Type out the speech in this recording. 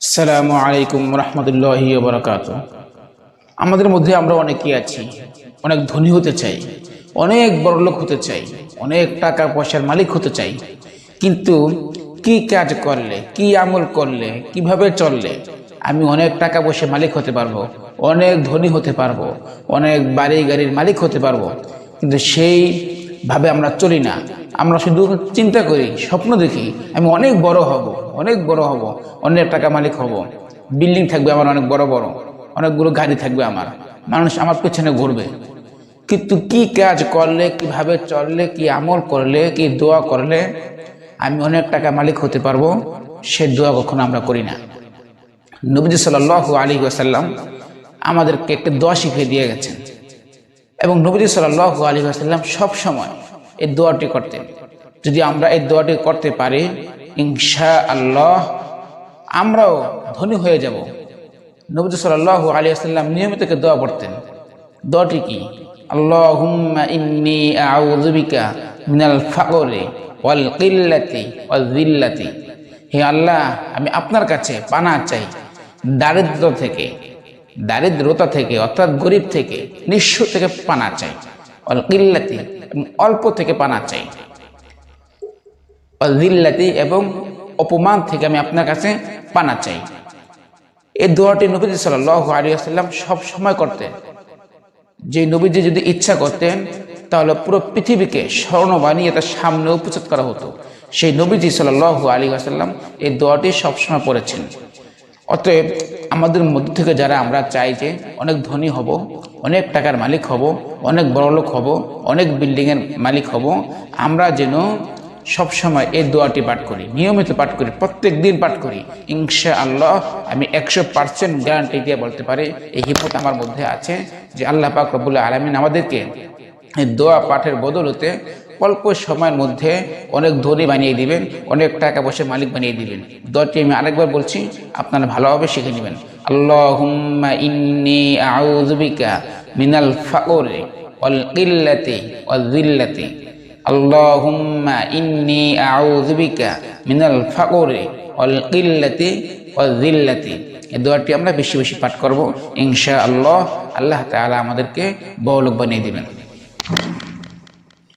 আসসালামু আলাইকুম রহমতুল্লাহ বরকাত। আমাদের মধ্যে আমরা অনেকেই আছি, অনেক ধনী হতে চাই, অনেক বড়লোক হতে চাই, অনেক টাকা পয়সার মালিক হতে চাই, কিন্তু কি কাজ করলে, কি আমল করলে, কীভাবে চললে আমি অনেক টাকা পয়সা মালিক হতে পারব, অনেক ধনী হতে পারব, অনেক বাড়ি গাড়ির মালিক হতে পারব, কিন্তু সেই ভাবে আমরা চলি না। আমরা শুধু চিন্তা করি, স্বপ্ন দেখি, আমি অনেক বড় হব, অনেক বড় হব অনেক টাকা মালিক হব, বিল্ডিং থাকবে আমার অনেক বড় বড়, অনেকগুলো গাড়ি থাকবে আমার, মানুষ আমার পেছনে ঘুরবে। কিন্তু কি কাজ করলে, কীভাবে চললে, কি আমল করলে, কি দোয়া করলে আমি অনেক টাকা মালিক হতে পারব, সে দোয়া কখনো আমরা করি না। নবীজি সাল আলী আসাল্লাম আমাদেরকে একটা দোয়া শিখিয়ে দিয়ে গেছেন। এবং নবীজি সাল্লাহ আলী আসাল্লাম সব সময় এই দোয়াটি করতেন যদি আমরা এই দোয়াটি করতে পারি ইনশা আল্লাহ আমরাও ধনী হয়ে যাব। নবীজি সাল্লাহ আলী আসাল্লাম নিয়মিত দোয়া পড়তেন। দোয়াটি কি? আল্লাহুম্মা ইন্নি আউযুবিকা মিনাল ফাকরে ওয়াল কিল্লাতি ওয়াল যিল্লাতি। হে আল্লাহ, আমি আপনার কাছে পানা চাই। দারিদ্র থেকে, দারিদ্রতা থেকে, অর্থাৎ গরিব থেকে, নিঃস্ব থেকে পানা চাই। অল কিল্লাতি অল্প থেকে পানা চাই। অজিল্লাতি এবং অপমান থেকে আমি আপনার কাছে পানা চাই। এই দোয়াটি নবীজি সাল আলী আসাল্লাম সব সময় করতেন। যে নবীজি যদি ইচ্ছা করতেন, তাহলে পুরো পৃথিবীকে স্বর্ণ বানিয়ে তার সামনে উপস্থিত করা হতো। সেই নবীজি সাল আলী আসাল্লাম এই দোয়াটি সবসময় পড়েছেন। অতএব আমাদের মধ্য থেকে যারা আমরা চাই যে অনেক ধনী হব, অনেক টাকার মালিক হব, অনেক বড়লোক হব, অনেক বিল্ডিংয়ের মালিক হব, আমরা যেন সবসময় এই দোয়াটি পাঠ করি, নিয়মিত পাঠ করি, প্রত্যেক দিন পাঠ করি। ইনশা আল্লাহ আমি একশো পার্সেন্ট গ্যারান্টি দিয়ে বলতে পারি, এই হিম্মত আমার মধ্যে আছে যে আল্লাহ পাক রবুল্লাহ আলমিন আমাদেরকে দোয়া পাঠের বদলতে অল্প সময়ের মধ্যে অনেক ধনী বানিয়ে দিবেন, অনেক টাকা পয়সার মালিক বানিয়ে দিবেন। দোয়াটি আমি আরেকবার বলছি, আপনারা ভালোভাবে শিখে নেবেন। আল্লাহুম্মা ইন্নি আউযুবিকা মিনাল ফাকরি ওয়াল কিল্লাতি ওয়াল যিল্লাতি। আল্লাহুম্মা ইন্নি আউযুবিকা মিনাল ফাকরি ওয়াল কিল্লাতি ওয়াল যিল্লাতি। এই দোয়াটি আমরা বেশি বেশি পাঠ করব। ইনশা আল্লাহ আল্লাহ তাআলা আমাদেরকে বড়লোক বানিয়ে দিবেন।